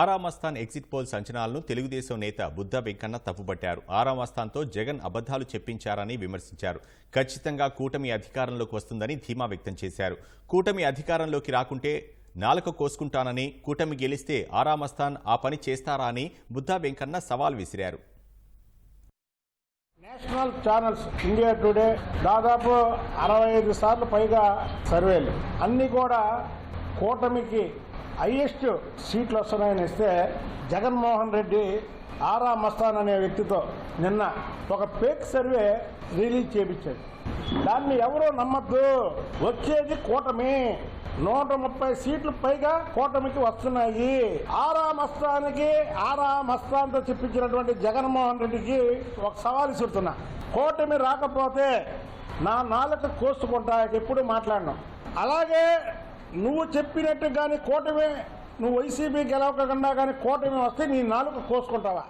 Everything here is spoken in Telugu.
ఆరామస్థాన్ ఎగ్జిట్ పోల్ సంచలనాలను తెలుగుదేశం నేత బుద్ధ వెంకన్న తప్పుపట్టారు. ఆరామస్థాన్తో జగన్ అబద్ధాలు చెప్పించారని విమర్శించారు. ఖచ్చితంగా కూటమి అధికారంలోకి వస్తుందని ధీమా వ్యక్తం చేశారు. కూటమి అధికారంలోకి రాకుంటే నాలుక కోసుకుంటానని కూటమి గెలిస్తే ఆరామస్థాన్ ఆ పని చేస్తారా అని బుద్ధా వెంకన్న సవాల్ విసిరారు. నేషనల్ ఛానల్స్ ఇండియా టుడే దాదాపు అరవై ఐదు సార్లు పైగా సర్వేలు. అన్నీ కూడా కూటమికి హైయెస్ట్ సీట్లు వస్తున్నాయని ఇస్తే జగన్మోహన్ రెడ్డి ఆరా మస్తాన్ అనే వ్యక్తితో నిన్న ఒక ఫేక్ సర్వే రిలీజ్ చేపించాడు. దాన్ని ఎవరూ నమ్మద్దు. వచ్చేది కూటమి. నూట ముప్పై సీట్లు పైగా కూటమికి వస్తున్నాయి. ఆరా మస్తానికి ఆరా మస్తాన్తో చెప్పించినటువంటి జగన్మోహన్ రెడ్డికి ఒక సవాల్ ఇస్తున్నా కూటమి రాకపోతే నా నాలుక కోసుకుంటా ఎప్పుడు మాట్లాడినాం. అలాగే నువ్వు చెప్పినట్టు కానీ కూటమి నువ్వు వైసీపీ గెలవకుండా కానీ కూటమి వస్తే నీ నాలుగు కోసుకుంటావా?